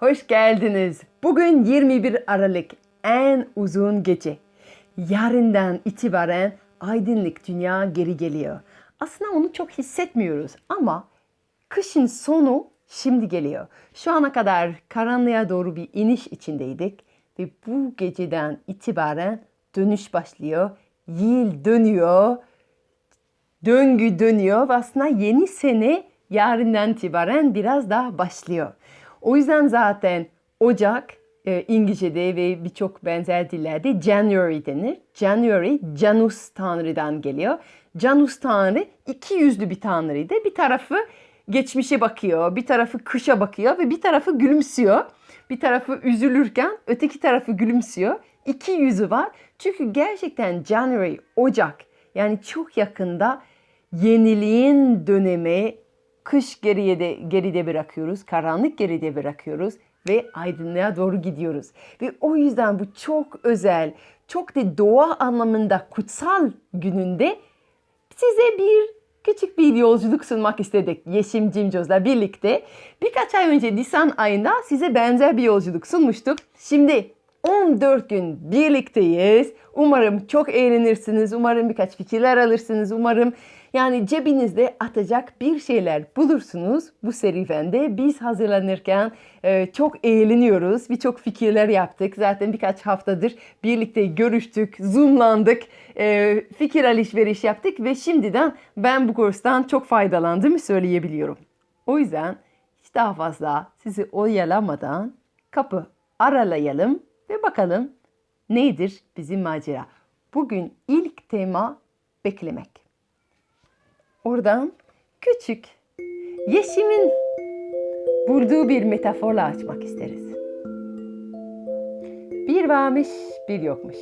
Hoş geldiniz. Bugün 21 Aralık en uzun gece. Yarından itibaren aydınlık dünya geri geliyor. Aslında onu çok hissetmiyoruz ama kışın sonu şimdi geliyor. Şu ana kadar karanlığa doğru bir iniş içindeydik ve bu geceden itibaren dönüş başlıyor. Yıl dönüyor döngü dönüyor ve aslında yeni sene yarından itibaren biraz daha başlıyor. O yüzden zaten Ocak e, İngilizce'de ve birçok benzer dillerde January denir. January, Janus Tanrı'dan geliyor. Janus Tanrı iki yüzlü bir tanrıydı. Bir tarafı geçmişe bakıyor, bir tarafı kışa bakıyor ve bir tarafı gülümsüyor. Bir tarafı üzülürken öteki tarafı gülümsüyor. İki yüzü var. Çünkü gerçekten January, Ocak yani çok yakında yeniliğin dönemi kış geriye de, geride bırakıyoruz, karanlık geride bırakıyoruz ve aydınlığa doğru gidiyoruz. Ve o yüzden bu çok özel, çok da doğa anlamında kutsal gününde size bir küçük bir yolculuk sunmak istedik Yeşim Cimcoz'la birlikte. Birkaç ay önce Nisan ayında size benzer bir yolculuk sunmuştuk. Şimdi 14 gün birlikteyiz. Umarım çok eğlenirsiniz. Umarım birkaç fikirler alırsınız. Umarım yani cebinizde atacak bir şeyler bulursunuz bu serüvende. Biz hazırlanırken e, çok eğleniyoruz. Birçok fikirler yaptık. Zaten birkaç haftadır birlikte görüştük, zoomlandık, e, fikir alışveriş yaptık ve şimdiden ben bu kurstan çok faydalandığımı söyleyebiliyorum. O yüzden hiç daha fazla sizi oyalamadan kapı aralayalım ve bakalım nedir bizim macera. Bugün ilk tema beklemek. Oradan küçük Yeşim'in bulduğu bir metaforla açmak isteriz. Bir varmış bir yokmuş.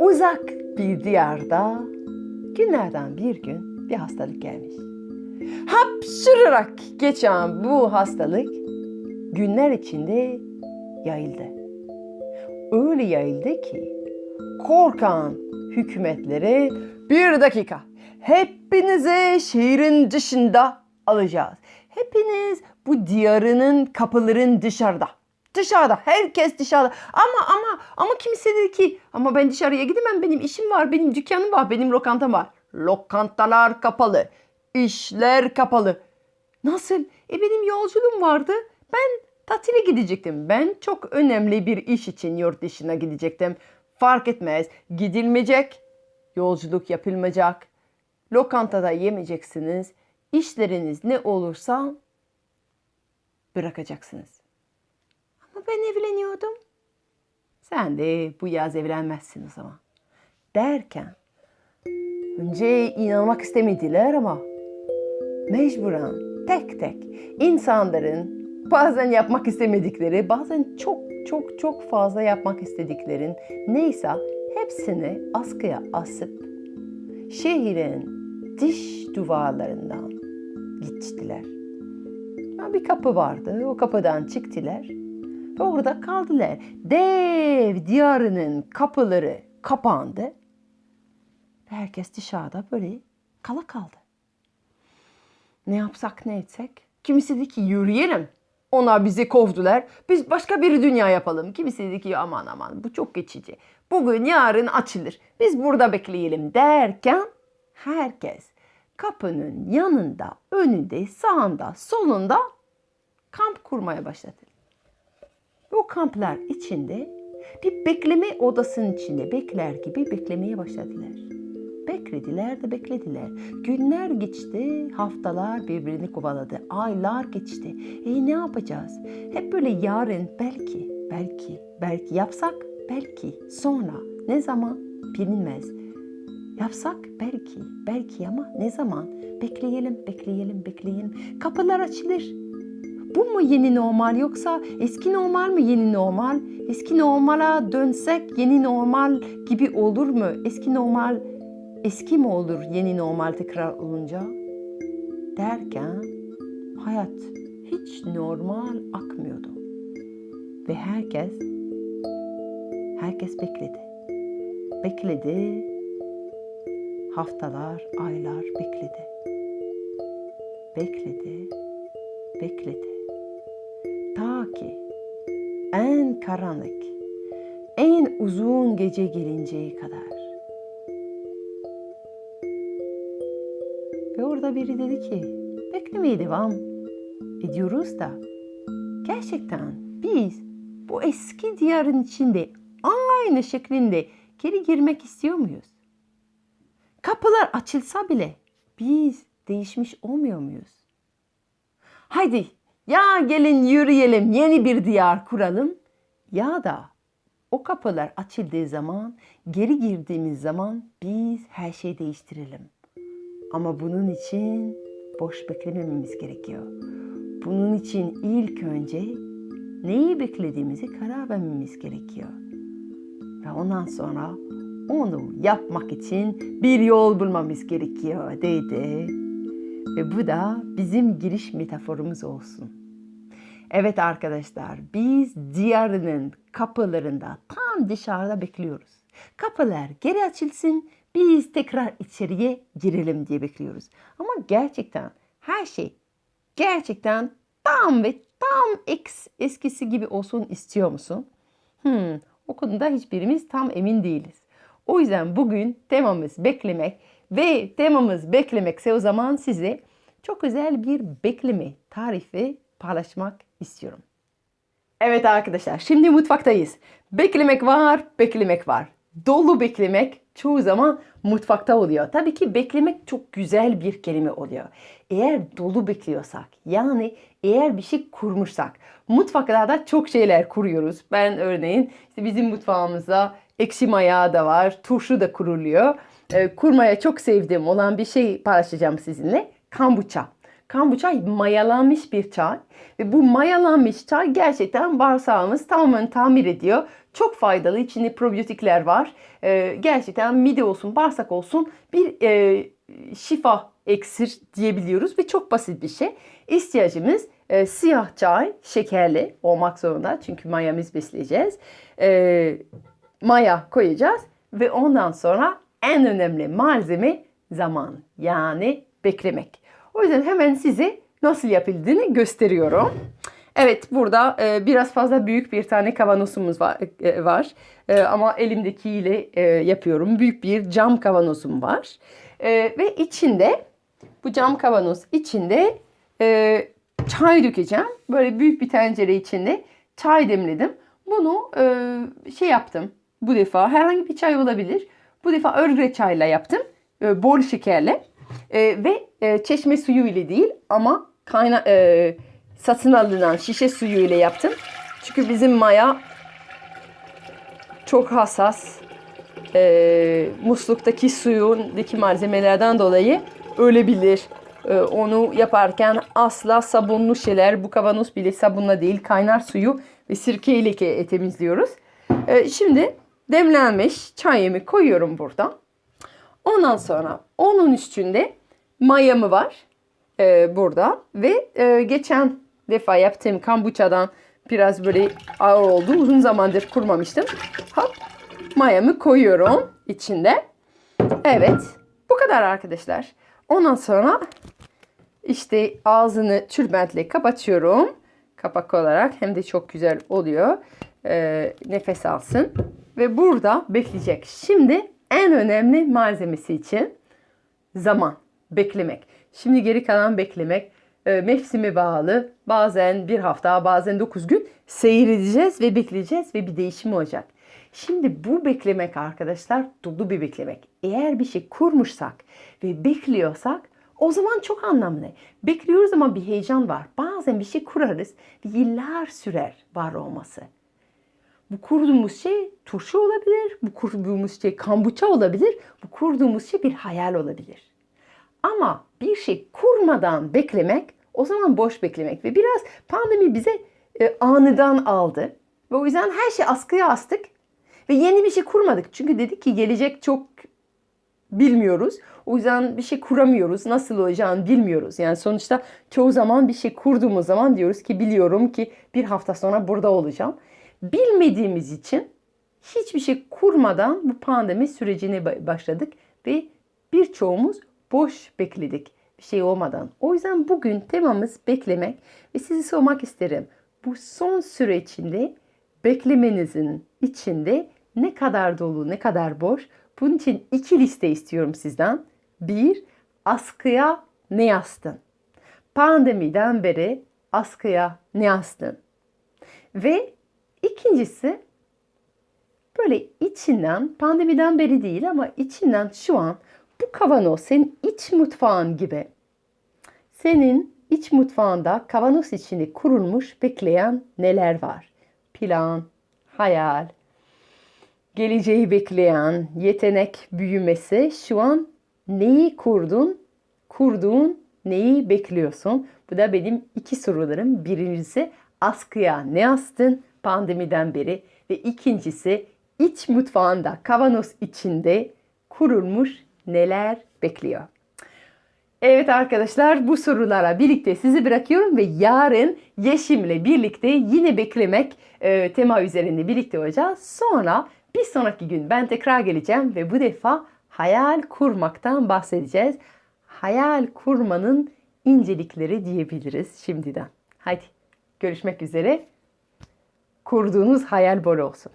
Uzak bir diyarda günlerden bir gün bir hastalık gelmiş. Hapşırarak geçen bu hastalık günler içinde yayıldı. Öyle yayıldı ki korkan hükümetlere bir dakika hepinizi şehrin dışında alacağız. Hepiniz bu diyarının kapıların dışarıda. Dışarıda. Herkes dışarıda. Ama ama ama kimse dedi ki ama ben dışarıya gidemem. Benim işim var. Benim dükkanım var. Benim lokantam var. Lokantalar kapalı. işler kapalı. Nasıl? E benim yolculuğum vardı. Ben tatile gidecektim. Ben çok önemli bir iş için yurt dışına gidecektim. Fark etmez. Gidilmeyecek. Yolculuk yapılmayacak. Lokantada yemeyeceksiniz. İşleriniz ne olursa bırakacaksınız. Ama ben evleniyordum. Sen de bu yaz evlenmezsin o zaman. Derken önce inanmak istemediler ama mecburen tek tek insanların bazen yapmak istemedikleri, bazen çok çok çok fazla yapmak istediklerin neyse hepsini askıya asıp şehrin dış duvarlarından gittiler. Bir kapı vardı. O kapıdan çıktılar. Ve orada kaldılar. Dev diyarının kapıları kapandı. Ve herkes dışarıda böyle kala kaldı. Ne yapsak ne etsek? Kimisi dedi ki yürüyelim. Onlar bizi kovdular. Biz başka bir dünya yapalım. Kimisi dedi ki aman aman bu çok geçici. Bugün yarın açılır. Biz burada bekleyelim derken herkes kapının yanında, önünde, sağında, solunda kamp kurmaya başladı. Bu kamplar içinde bir bekleme odasının içinde bekler gibi beklemeye başladılar. Beklediler de beklediler. Günler geçti, haftalar birbirini kovaladı. Aylar geçti. E ne yapacağız? Hep böyle yarın belki, belki, belki yapsak, belki, sonra, ne zaman bilinmez. Yapsak belki, belki ama ne zaman? Bekleyelim, bekleyelim, bekleyelim. Kapılar açılır. Bu mu yeni normal yoksa eski normal mi yeni normal? Eski normala dönsek yeni normal gibi olur mu? Eski normal eski mi olur yeni normal tekrar olunca? Derken hayat hiç normal akmıyordu. Ve herkes herkes bekledi. Bekledi. Haftalar, aylar bekledi. Bekledi. Bekledi. Ta ki en karanlık, en uzun gece gelinceye kadar. Ve orada biri dedi ki, beklemeye devam ediyoruz da gerçekten biz bu eski diyarın içinde aynı şeklinde geri girmek istiyor muyuz? Kapılar açılsa bile biz değişmiş olmuyor muyuz? Haydi ya gelin yürüyelim yeni bir diyar kuralım ya da o kapılar açıldığı zaman geri girdiğimiz zaman biz her şeyi değiştirelim. Ama bunun için boş beklemememiz gerekiyor. Bunun için ilk önce neyi beklediğimizi karar vermemiz gerekiyor. Ve ondan sonra onu yapmak için bir yol bulmamız gerekiyor dedi. Ve bu da bizim giriş metaforumuz olsun. Evet arkadaşlar biz diyarının kapılarında tam dışarıda bekliyoruz. Kapılar geri açılsın biz tekrar içeriye girelim diye bekliyoruz. Ama gerçekten her şey gerçekten tam ve tam eskisi gibi olsun istiyor musun? Hmm, o konuda hiçbirimiz tam emin değiliz. O yüzden bugün temamız beklemek ve temamız beklemekse o zaman size çok özel bir bekleme tarifi paylaşmak istiyorum. Evet arkadaşlar şimdi mutfaktayız. Beklemek var, beklemek var. Dolu beklemek çoğu zaman mutfakta oluyor. Tabii ki beklemek çok güzel bir kelime oluyor. Eğer dolu bekliyorsak yani eğer bir şey kurmuşsak mutfaklarda çok şeyler kuruyoruz. Ben örneğin işte bizim mutfağımızda ekşi maya da var, turşu da kuruluyor. Ee, kurmaya çok sevdiğim olan bir şey paylaşacağım sizinle. Kambuça. Kambuça mayalanmış bir çay ve bu mayalanmış çay gerçekten bağırsağımız tamamen tamir ediyor. Çok faydalı. İçinde probiyotikler var. Ee, gerçekten mide olsun, bağırsak olsun bir e, şifa eksir diyebiliyoruz ve çok basit bir şey. İhtiyacımız e, siyah çay, şekerli olmak zorunda çünkü mayamız besleyeceğiz. E, maya koyacağız ve ondan sonra en önemli malzeme zaman yani beklemek. O yüzden hemen size nasıl yapıldığını gösteriyorum. Evet burada e, biraz fazla büyük bir tane kavanozumuz var, e, var. E, ama elimdekiyle e, yapıyorum. Büyük bir cam kavanozum var. E, ve içinde bu cam kavanoz içinde e, çay dökeceğim. Böyle büyük bir tencere içinde çay demledim. Bunu e, şey yaptım bu defa herhangi bir çay olabilir. Bu defa örgü çayla yaptım. E, bol şekerle. E, ve e, çeşme suyu ile değil ama kayna e, satın alınan şişe suyu ile yaptım. Çünkü bizim maya çok hassas. E, musluktaki suyundaki malzemelerden dolayı ölebilir. E, onu yaparken asla sabunlu şeyler, bu kavanoz bile sabunla değil kaynar suyu ve sirke ile temizliyoruz. E, şimdi demlenmiş çayımı koyuyorum burada. Ondan sonra onun üstünde mayamı var e, burada ve e, geçen defa yaptığım kombuçadan biraz böyle ağır oldu. Uzun zamandır kurmamıştım. Hop mayamı koyuyorum içinde. Evet bu kadar arkadaşlar. Ondan sonra işte ağzını tülbentle kapatıyorum. Kapak olarak hem de çok güzel oluyor. E, nefes alsın. Ve burada bekleyecek. Şimdi en önemli malzemesi için zaman, beklemek. Şimdi geri kalan beklemek e, mevsime bağlı. Bazen bir hafta, bazen dokuz gün seyredeceğiz ve bekleyeceğiz ve bir değişim olacak. Şimdi bu beklemek arkadaşlar dolu bir beklemek. Eğer bir şey kurmuşsak ve bekliyorsak o zaman çok anlamlı. Bekliyoruz ama bir heyecan var. Bazen bir şey kurarız ve yıllar sürer var olması. Bu kurduğumuz şey turşu olabilir, bu kurduğumuz şey kambuça olabilir, bu kurduğumuz şey bir hayal olabilir. Ama bir şey kurmadan beklemek o zaman boş beklemek ve biraz pandemi bize e, anıdan aldı. Ve o yüzden her şey askıya astık ve yeni bir şey kurmadık. Çünkü dedik ki gelecek çok bilmiyoruz. O yüzden bir şey kuramıyoruz. Nasıl olacağını bilmiyoruz. Yani sonuçta çoğu zaman bir şey kurduğumuz zaman diyoruz ki biliyorum ki bir hafta sonra burada olacağım. Bilmediğimiz için hiçbir şey kurmadan bu pandemi sürecine başladık ve birçoğumuz boş bekledik bir şey olmadan. O yüzden bugün temamız beklemek ve sizi sormak isterim. Bu son süre içinde beklemenizin içinde ne kadar dolu, ne kadar boş. Bunun için iki liste istiyorum sizden. Bir, askıya ne yastın? Pandemiden beri askıya ne yastın? Ve ikincisi böyle içinden pandemiden beri değil ama içinden şu an bu kavanoz senin iç mutfağın gibi. Senin iç mutfağında kavanoz içinde kurulmuş bekleyen neler var? Plan, hayal, geleceği bekleyen yetenek büyümesi şu an neyi kurdun? Kurduğun neyi bekliyorsun? Bu da benim iki sorularım. Birincisi askıya ne astın pandemiden beri ve ikincisi iç mutfağında kavanoz içinde kurulmuş neler bekliyor? Evet arkadaşlar bu sorulara birlikte sizi bırakıyorum ve yarın Yeşim'le birlikte yine beklemek e, tema üzerinde birlikte olacağız. Sonra bir sonraki gün ben tekrar geleceğim ve bu defa hayal kurmaktan bahsedeceğiz. Hayal kurmanın incelikleri diyebiliriz şimdiden. Hadi görüşmek üzere. Kurduğunuz hayal bol olsun.